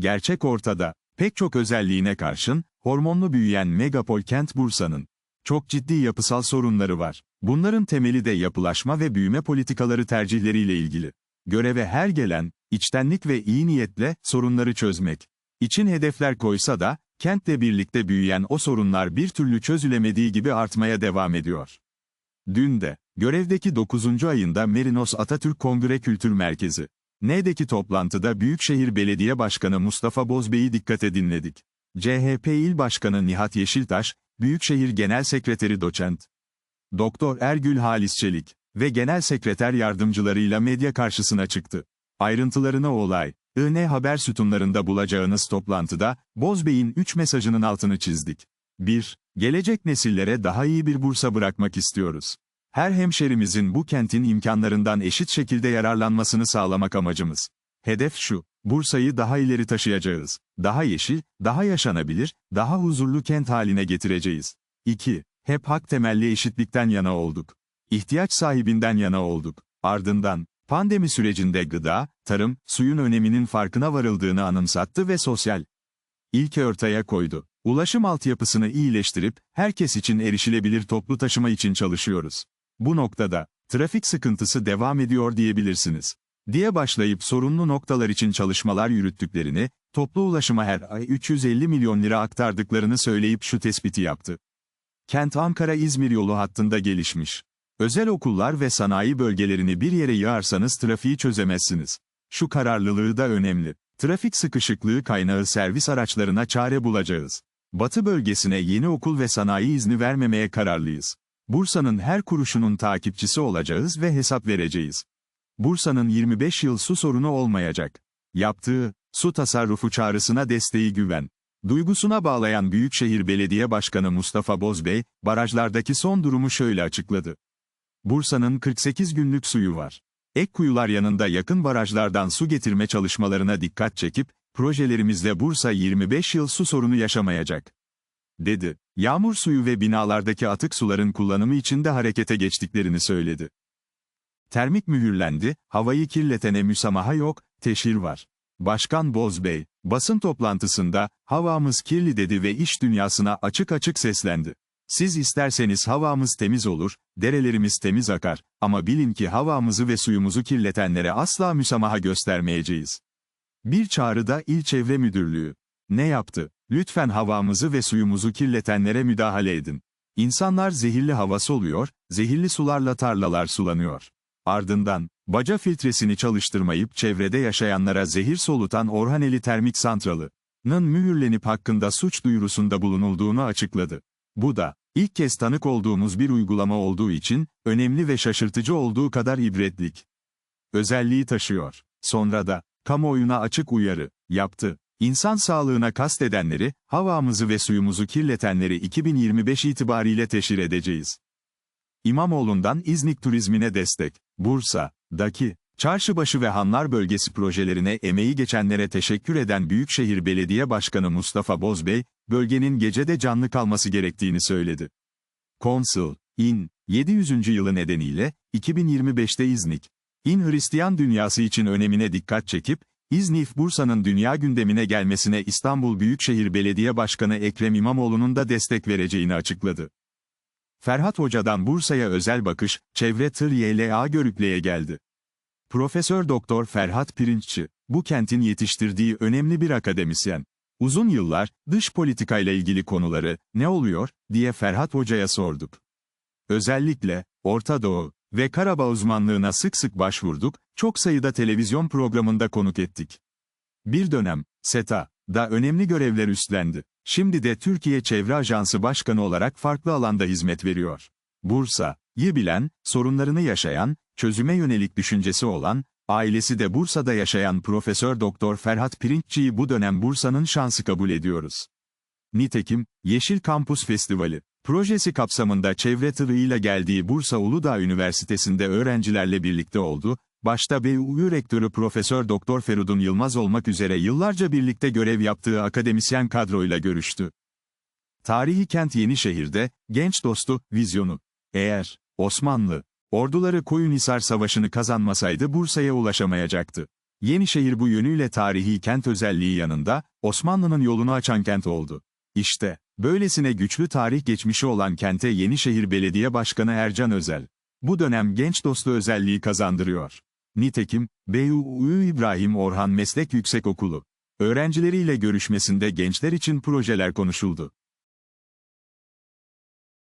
Gerçek ortada. Pek çok özelliğine karşın, hormonlu büyüyen megapol kent Bursa'nın. Çok ciddi yapısal sorunları var. Bunların temeli de yapılaşma ve büyüme politikaları tercihleriyle ilgili. Göreve her gelen, içtenlik ve iyi niyetle, sorunları çözmek. İçin hedefler koysa da, kentle birlikte büyüyen o sorunlar bir türlü çözülemediği gibi artmaya devam ediyor. Dün de, görevdeki 9. ayında Merinos Atatürk Kongre Kültür Merkezi. N'deki toplantıda Büyükşehir Belediye Başkanı Mustafa Bozbey'i dikkate dinledik. CHP İl Başkanı Nihat Yeşiltaş, Büyükşehir Genel Sekreteri Doçent. Doktor Ergül Halis Çelik ve Genel Sekreter yardımcılarıyla medya karşısına çıktı. Ayrıntılarına olay, IN Haber sütunlarında bulacağınız toplantıda, Bozbey'in 3 mesajının altını çizdik. 1. Gelecek nesillere daha iyi bir Bursa bırakmak istiyoruz. Her hemşerimizin bu kentin imkanlarından eşit şekilde yararlanmasını sağlamak amacımız. Hedef şu, Bursa'yı daha ileri taşıyacağız. Daha yeşil, daha yaşanabilir, daha huzurlu kent haline getireceğiz. 2. Hep hak temelli eşitlikten yana olduk. İhtiyaç sahibinden yana olduk. Ardından, pandemi sürecinde gıda, tarım, suyun öneminin farkına varıldığını anımsattı ve sosyal ilke ortaya koydu. Ulaşım altyapısını iyileştirip, herkes için erişilebilir toplu taşıma için çalışıyoruz. Bu noktada, trafik sıkıntısı devam ediyor diyebilirsiniz. Diye başlayıp sorunlu noktalar için çalışmalar yürüttüklerini, toplu ulaşıma her ay 350 milyon lira aktardıklarını söyleyip şu tespiti yaptı. Kent Ankara-İzmir yolu hattında gelişmiş. Özel okullar ve sanayi bölgelerini bir yere yığarsanız trafiği çözemezsiniz. Şu kararlılığı da önemli. Trafik sıkışıklığı kaynağı servis araçlarına çare bulacağız. Batı bölgesine yeni okul ve sanayi izni vermemeye kararlıyız. Bursa'nın her kuruşunun takipçisi olacağız ve hesap vereceğiz. Bursa'nın 25 yıl su sorunu olmayacak. Yaptığı, su tasarrufu çağrısına desteği güven. Duygusuna bağlayan Büyükşehir Belediye Başkanı Mustafa Bozbey, barajlardaki son durumu şöyle açıkladı. Bursa'nın 48 günlük suyu var. Ek kuyular yanında yakın barajlardan su getirme çalışmalarına dikkat çekip, projelerimizle Bursa 25 yıl su sorunu yaşamayacak. Dedi. Yağmur suyu ve binalardaki atık suların kullanımı için de harekete geçtiklerini söyledi. Termik mühürlendi, havayı kirletene müsamaha yok, teşhir var. Başkan Bozbey, basın toplantısında, havamız kirli dedi ve iş dünyasına açık açık seslendi. Siz isterseniz havamız temiz olur, derelerimiz temiz akar, ama bilin ki havamızı ve suyumuzu kirletenlere asla müsamaha göstermeyeceğiz. Bir çağrıda İl Çevre Müdürlüğü. Ne yaptı? Lütfen havamızı ve suyumuzu kirletenlere müdahale edin. İnsanlar zehirli hava soluyor, zehirli sularla tarlalar sulanıyor. Ardından, baca filtresini çalıştırmayıp çevrede yaşayanlara zehir solutan Orhaneli Termik Santralı'nın mühürlenip hakkında suç duyurusunda bulunulduğunu açıkladı. Bu da, ilk kez tanık olduğumuz bir uygulama olduğu için, önemli ve şaşırtıcı olduğu kadar ibretlik. Özelliği taşıyor. Sonra da, kamuoyuna açık uyarı, yaptı. İnsan sağlığına kastedenleri, havamızı ve suyumuzu kirletenleri 2025 itibariyle teşhir edeceğiz. İmamoğlu'ndan İznik turizmine destek. Bursa'daki Çarşıbaşı ve Hanlar bölgesi projelerine emeği geçenlere teşekkür eden Büyükşehir Belediye Başkanı Mustafa Bozbey, bölgenin gecede canlı kalması gerektiğini söyledi. Konsul, İn, 700. yılı nedeniyle, 2025'te İznik, İn Hristiyan dünyası için önemine dikkat çekip, İznif Bursa'nın dünya gündemine gelmesine İstanbul Büyükşehir Belediye Başkanı Ekrem İmamoğlu'nun da destek vereceğini açıkladı. Ferhat Hoca'dan Bursa'ya özel bakış, çevre tır YLA Görükle'ye geldi. Profesör Doktor Ferhat Pirinççi, bu kentin yetiştirdiği önemli bir akademisyen. Uzun yıllar, dış politikayla ilgili konuları, ne oluyor, diye Ferhat Hoca'ya sorduk. Özellikle, Orta Doğu ve Karabağ uzmanlığına sık sık başvurduk, çok sayıda televizyon programında konuk ettik. Bir dönem, SETA, da önemli görevler üstlendi. Şimdi de Türkiye Çevre Ajansı Başkanı olarak farklı alanda hizmet veriyor. Bursa, yı bilen, sorunlarını yaşayan, çözüme yönelik düşüncesi olan, ailesi de Bursa'da yaşayan Profesör Doktor Ferhat Pirinççi'yi bu dönem Bursa'nın şansı kabul ediyoruz. Nitekim, Yeşil Kampus Festivali, projesi kapsamında çevre tırıyla geldiği Bursa Uludağ Üniversitesi'nde öğrencilerle birlikte oldu, başta BUU Rektörü Profesör Doktor Ferudun Yılmaz olmak üzere yıllarca birlikte görev yaptığı akademisyen kadroyla görüştü. Tarihi kent Yenişehir'de, genç dostu, vizyonu. Eğer, Osmanlı, orduları Koyunhisar Savaşı'nı kazanmasaydı Bursa'ya ulaşamayacaktı. Yenişehir bu yönüyle tarihi kent özelliği yanında, Osmanlı'nın yolunu açan kent oldu. İşte, böylesine güçlü tarih geçmişi olan kente Yenişehir Belediye Başkanı Ercan Özel. Bu dönem genç dostu özelliği kazandırıyor. Nitekim, BUU İbrahim Orhan Meslek Yüksekokulu. Öğrencileriyle görüşmesinde gençler için projeler konuşuldu.